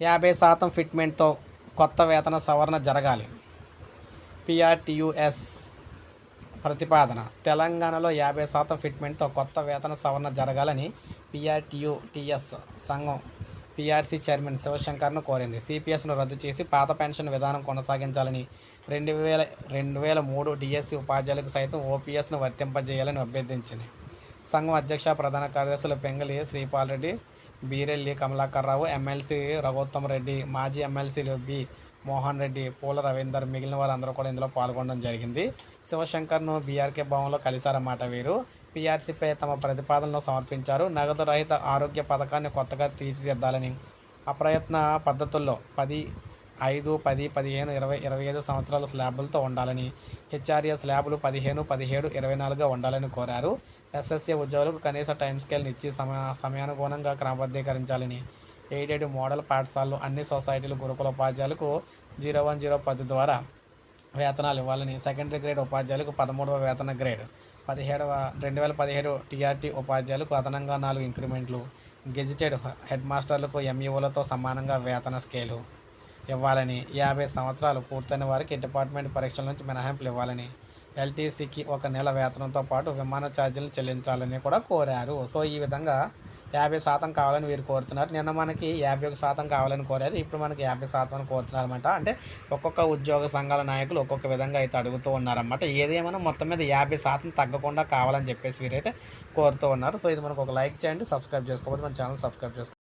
యాభై శాతం ఫిట్మెంట్తో కొత్త వేతన సవరణ జరగాలి. పిఆర్టీయుఎస్ ప్రతిపాదన. తెలంగాణలో యాభై శాతం ఫిట్మెంట్తో కొత్త వేతన సవరణ జరగాలని పిఆర్టీయుటిఎస్ సంఘం పిఆర్సీ చైర్మన్ శివశంకర్ను కోరింది. సిపిఎస్ను రద్దు చేసి పాత పెన్షన్ విధానం కొనసాగించాలని రెండు వేల రెండు వేల మూడు డిఎస్సి ఉపాధ్యాయులకు సైతం ఓపీఎస్ను వర్తింపజేయాలని అభ్యర్థించింది. సంఘం అధ్యక్ష ప్రధాన కార్యదర్శులు పెంగలి శ్రీపాల్ రెడ్డి బీరెల్లి కమలాకర్ రావు ఎమ్మెల్సీ రఘోత్తమ్ రెడ్డి మాజీ ఎమ్మెల్సీలు బి. మోహన్ రెడ్డి పూల రవీందర్ మిగిలిన వారందరూ కూడా ఇందులో పాల్గొనడం జరిగింది. శివశంకర్ను బీఆర్కే భవన్లో కలిశారన్నమాట వీరు. పీఆర్సీపై తమ ప్రతిపాదనలు సమర్పించారు. నగదు రహిత ఆరోగ్య పథకాన్ని కొత్తగా తీర్చిదిద్దాలని అప్రయత్న పద్ధతుల్లో పది ఐదు పది పదిహేను ఇరవై ఇరవై ఐదు సంవత్సరాల స్లాబులతో ఉండాలని హెచ్ఆర్ఏ స్లాబులు పదిహేను పదిహేడు ఇరవై నాలుగుగా ఉండాలని కోరారు. ఎస్ఎస్ఏ ఉద్యోగులకు కనీస టైం స్కేల్ని ఇచ్చి సమయ సమయానుగుణంగా క్రమబద్ధీకరించాలని ఎయిడెడ్ మోడల్ పాఠశాలలు అన్ని సొసైటీలు గురుకుల ఉపాధ్యాయులకు జీరో వన్ జీరో పది ద్వారా వేతనాలు ఇవ్వాలని సెకండరీ గ్రేడ్ ఉపాధ్యాయులకు పదమూడవ వేతన గ్రేడ్ పదిహేడవ రెండు వేల పదిహేడు టీఆర్టీ ఉపాధ్యాయులకు అదనంగా నాలుగు ఇంక్రిమెంట్లు గెజిటెడ్ హెడ్ మాస్టర్లకు ఎంఈఓలతో సమానంగా వేతన స్కేలు. ఇవ్వాలని యాభై సంవత్సరాలు పూర్తయిన వారికి డిపార్ట్మెంట్ పరీక్షల నుంచి మినహాయింపులు ఇవ్వాలని ఎల్టీసీకి ఒక నెల వేతనంతో పాటు విమాన ఛార్జీలను చెల్లించాలని కూడా కోరారు. సో ఈ విధంగా యాభై శాతం కావాలని వీరు కోరుతున్నారు. నిన్న మనకి యాభై ఒక శాతం కావాలని కోరారు. ఇప్పుడు మనకి యాభై శాతం అని కోరుతున్నారన్నమాట. అంటే ఒక్కొక్క ఉద్యోగ సంఘాల నాయకులు ఒక్కొక్క విధంగా అయితే అడుగుతూ ఉన్నారన్నమాట. ఏదేమైనా మొత్తం మీద యాభై శాతం తగ్గకుండా కావాలని చెప్పేసి వీరైతే కోరుతూ ఉన్నారు. సో ఇది మనకు ఒక లైక్ చేయండి సబ్స్క్రైబ్ చేసుకోకపోతే మన ఛానల్ సబ్స్క్రైబ్ చేసుకోండి